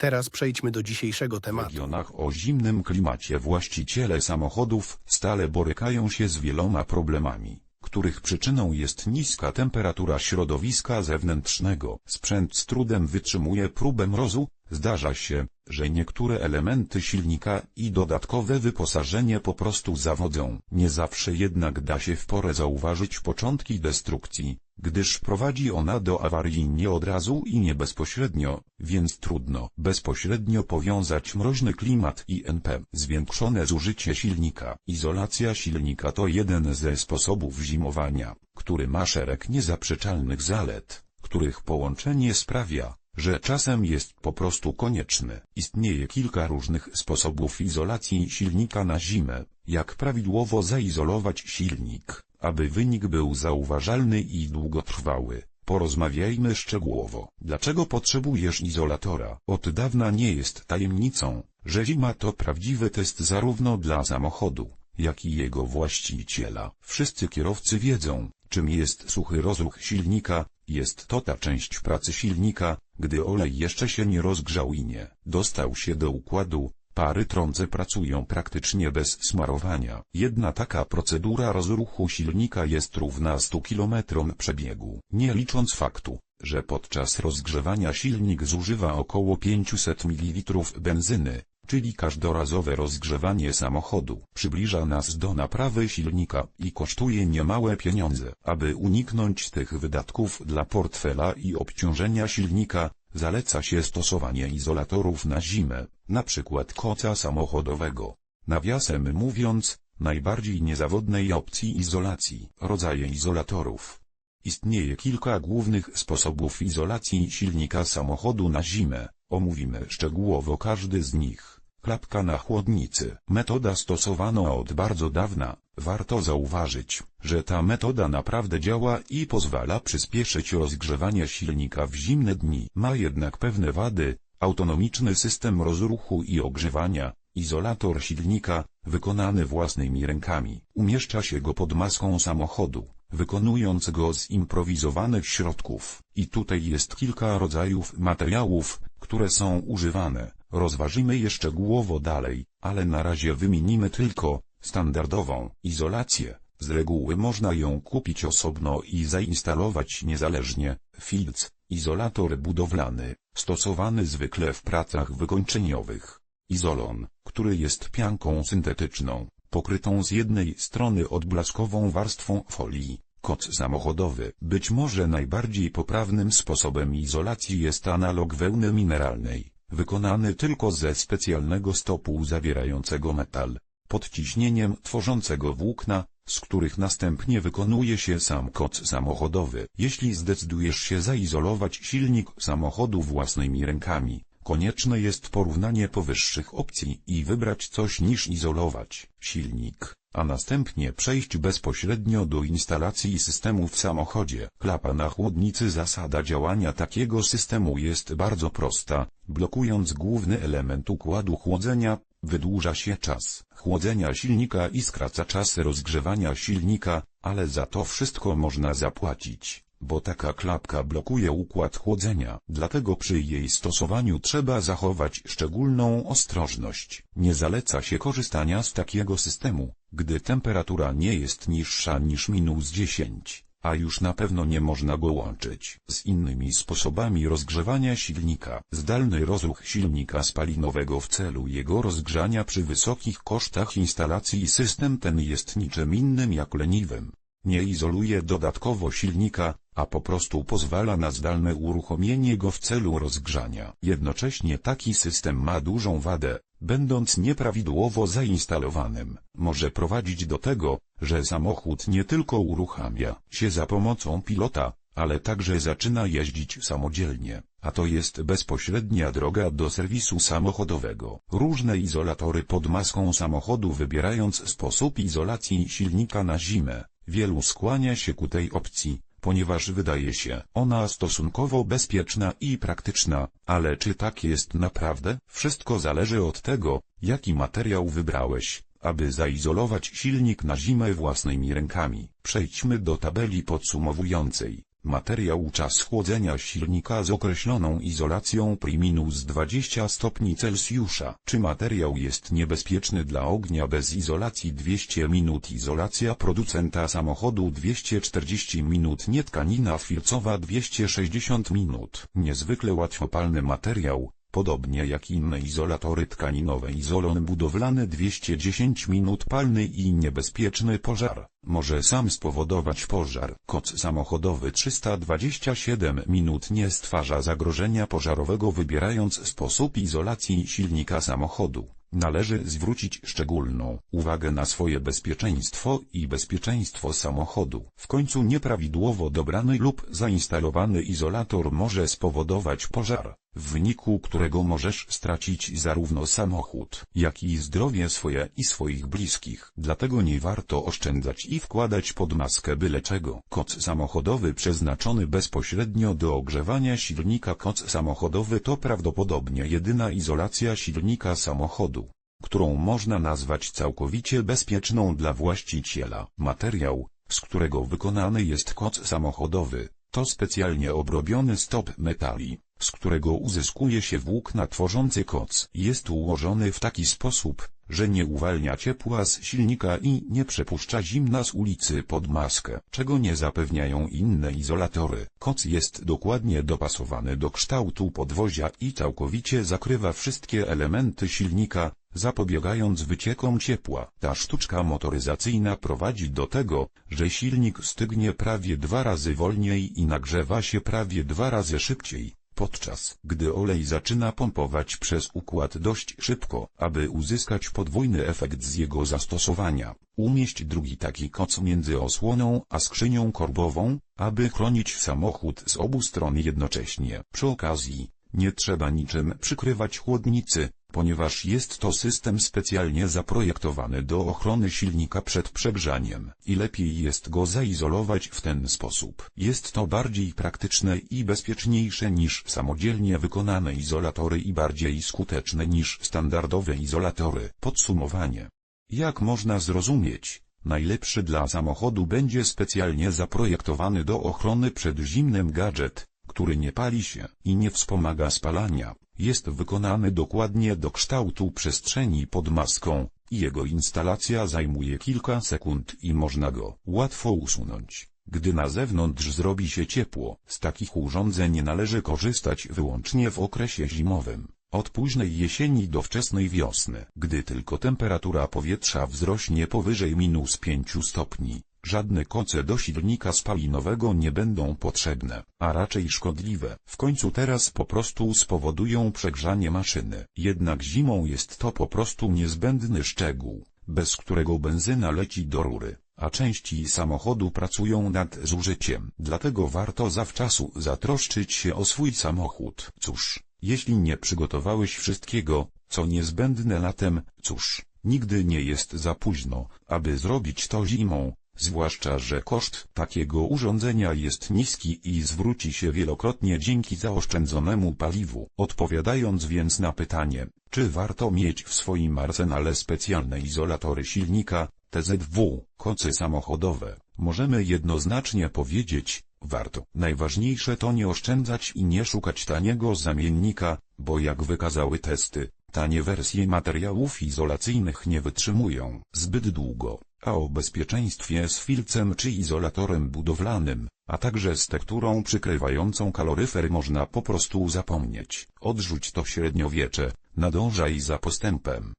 Teraz przejdźmy do dzisiejszego W tematu. regionach o zimnym klimacie właściciele samochodów stale borykają się z wieloma problemami, których przyczyną jest niska temperatura środowiska zewnętrznego. Sprzęt z trudem wytrzymuje próbę mrozu, zdarza się, że niektóre elementy silnika i dodatkowe wyposażenie po prostu zawodzą. Nie zawsze jednak da się w porę zauważyć początki destrukcji, gdyż prowadzi ona do awarii nie od razu i nie bezpośrednio, więc trudno bezpośrednio powiązać mroźny klimat i NP. Zwiększone zużycie silnika. Izolacja silnika to jeden ze sposobów zimowania, który ma szereg niezaprzeczalnych zalet, których połączenie sprawia, że czasem jest po prostu konieczny. Istnieje kilka różnych sposobów izolacji silnika na zimę, jak prawidłowo zaizolować silnik, aby wynik był zauważalny i długotrwały. Porozmawiajmy szczegółowo. Dlaczego potrzebujesz izolatora? Od dawna nie jest tajemnicą, że zima to prawdziwy test zarówno dla samochodu, jak i jego właściciela. Wszyscy kierowcy wiedzą, czym jest suchy rozruch silnika, jest to ta część pracy silnika, gdy olej jeszcze się nie rozgrzał i nie dostał się do układu, pary trące pracują praktycznie bez smarowania. Jedna taka procedura rozruchu silnika jest równa 100 km przebiegu, nie licząc faktu, że podczas rozgrzewania silnik zużywa około 500 ml benzyny, czyli każdorazowe rozgrzewanie samochodu przybliża nas do naprawy silnika i kosztuje niemałe pieniądze. Aby uniknąć tych wydatków dla portfela i obciążenia silnika, zaleca się stosowanie izolatorów na zimę, przykład koca samochodowego. Nawiasem mówiąc, najbardziej niezawodnej opcji izolacji. Rodzaje izolatorów. Istnieje kilka głównych sposobów izolacji silnika samochodu na zimę. Omówimy szczegółowo każdy z nich. Klapka na chłodnicy. Metoda stosowana od bardzo dawna. Warto zauważyć, że ta metoda naprawdę działa i pozwala przyspieszyć rozgrzewanie silnika w zimne dni. Ma jednak pewne wady. Autonomiczny system rozruchu i ogrzewania. Izolator silnika, wykonany własnymi rękami. Umieszcza się go pod maską samochodu, wykonując go z improwizowanych środków. I tutaj jest kilka rodzajów materiałów, które są używane. Rozważymy je szczegółowo dalej, ale na razie wymienimy tylko standardową izolację. Z reguły można ją kupić osobno i zainstalować niezależnie. Filc, izolator budowlany, stosowany zwykle w pracach wykończeniowych. Izolon, który jest pianką syntetyczną, pokrytą z jednej strony odblaskową warstwą folii. Koc samochodowy. Być może najbardziej poprawnym sposobem izolacji jest analog wełny mineralnej, wykonany tylko ze specjalnego stopu zawierającego metal, pod ciśnieniem tworzącego włókna, z których następnie wykonuje się sam koc samochodowy. Jeśli zdecydujesz się zaizolować silnik samochodu własnymi rękami, konieczne jest porównanie powyższych opcji i wybrać coś niż izolować silnik, a następnie przejść bezpośrednio do instalacji systemu w samochodzie. Klapa na chłodnicy Zasada działania takiego systemu jest bardzo prosta, blokując główny element układu chłodzenia, wydłuża się czas chłodzenia silnika i skraca czas rozgrzewania silnika, ale za to wszystko można zapłacić bo taka klapka blokuje układ chłodzenia. Dlatego przy jej stosowaniu trzeba zachować szczególną ostrożność. Nie zaleca się korzystania z takiego systemu, gdy temperatura nie jest niższa niż minus 10, a już na pewno nie można go łączyć z innymi sposobami rozgrzewania silnika. Zdalny rozruch silnika spalinowego w celu jego rozgrzania przy wysokich kosztach instalacji system ten jest niczym innym jak leniwym nie izoluje dodatkowo silnika, a po prostu pozwala na zdalne uruchomienie go w celu rozgrzania. Jednocześnie taki system ma dużą wadę, będąc nieprawidłowo zainstalowanym, może prowadzić do tego, że samochód nie tylko uruchamia się za pomocą pilota, ale także zaczyna jeździć samodzielnie, a to jest bezpośrednia droga do serwisu samochodowego. Różne izolatory pod maską samochodu wybierając sposób izolacji silnika na zimę, Wielu skłania się ku tej opcji, ponieważ wydaje się ona stosunkowo bezpieczna i praktyczna, ale czy tak jest naprawdę? Wszystko zależy od tego, jaki materiał wybrałeś, aby zaizolować silnik na zimę własnymi rękami. Przejdźmy do tabeli podsumowującej. Materiał czas chłodzenia silnika z określoną izolacją pri minus 20 stopni Celsjusza. Czy materiał jest niebezpieczny dla ognia bez izolacji? 200 minut Izolacja producenta samochodu 240 minut Nietkanina filcowa 260 minut. Niezwykle łatwopalny materiał, Podobnie jak inne izolatory tkaninowe izolon budowlany 210 minut palny i niebezpieczny pożar, może sam spowodować pożar. Koc samochodowy 327 minut nie stwarza zagrożenia pożarowego wybierając sposób izolacji silnika samochodu. Należy zwrócić szczególną uwagę na swoje bezpieczeństwo i bezpieczeństwo samochodu. W końcu nieprawidłowo dobrany lub zainstalowany izolator może spowodować pożar, w wyniku którego możesz stracić zarówno samochód, jak i zdrowie swoje i swoich bliskich. Dlatego nie warto oszczędzać i wkładać pod maskę byle czego. Koc samochodowy przeznaczony bezpośrednio do ogrzewania silnika Koc samochodowy to prawdopodobnie jedyna izolacja silnika samochodu którą można nazwać całkowicie bezpieczną dla właściciela. Materiał, z którego wykonany jest koc samochodowy, to specjalnie obrobiony stop metali, z którego uzyskuje się włókna tworzący koc. Jest ułożony w taki sposób, że nie uwalnia ciepła z silnika i nie przepuszcza zimna z ulicy pod maskę, czego nie zapewniają inne izolatory. Koc jest dokładnie dopasowany do kształtu podwozia i całkowicie zakrywa wszystkie elementy silnika, zapobiegając wyciekom ciepła. Ta sztuczka motoryzacyjna prowadzi do tego, że silnik stygnie prawie dwa razy wolniej i nagrzewa się prawie dwa razy szybciej podczas gdy olej zaczyna pompować przez układ dość szybko, aby uzyskać podwójny efekt z jego zastosowania. Umieść drugi taki koc między osłoną a skrzynią korbową, aby chronić samochód z obu stron jednocześnie. Przy okazji, nie trzeba niczym przykrywać chłodnicy, ponieważ jest to system specjalnie zaprojektowany do ochrony silnika przed przegrzaniem i lepiej jest go zaizolować w ten sposób. Jest to bardziej praktyczne i bezpieczniejsze niż samodzielnie wykonane izolatory i bardziej skuteczne niż standardowe izolatory. Podsumowanie. Jak można zrozumieć? Najlepszy dla samochodu będzie specjalnie zaprojektowany do ochrony przed zimnem gadżet, który nie pali się i nie wspomaga spalania, jest wykonany dokładnie do kształtu przestrzeni pod maską, i jego instalacja zajmuje kilka sekund i można go łatwo usunąć. Gdy na zewnątrz zrobi się ciepło, z takich urządzeń należy korzystać wyłącznie w okresie zimowym, od późnej jesieni do wczesnej wiosny. Gdy tylko temperatura powietrza wzrośnie powyżej minus 5 stopni, Żadne koce do silnika spalinowego nie będą potrzebne, a raczej szkodliwe. W końcu teraz po prostu spowodują przegrzanie maszyny. Jednak zimą jest to po prostu niezbędny szczegół, bez którego benzyna leci do rury, a części samochodu pracują nad zużyciem. Dlatego warto zawczasu zatroszczyć się o swój samochód. Cóż, jeśli nie przygotowałeś wszystkiego, co niezbędne latem, cóż, nigdy nie jest za późno, aby zrobić to zimą, zwłaszcza że koszt takiego urządzenia jest niski i zwróci się wielokrotnie dzięki zaoszczędzonemu paliwu. Odpowiadając więc na pytanie, czy warto mieć w swoim arsenale specjalne izolatory silnika, TZW, koce samochodowe, możemy jednoznacznie powiedzieć, warto. Najważniejsze to nie oszczędzać i nie szukać taniego zamiennika, bo jak wykazały testy, tanie wersje materiałów izolacyjnych nie wytrzymują zbyt długo a o bezpieczeństwie z filcem czy izolatorem budowlanym, a także z tekturą przykrywającą kaloryfer można po prostu zapomnieć. Odrzuć to średniowiecze, nadążaj za postępem.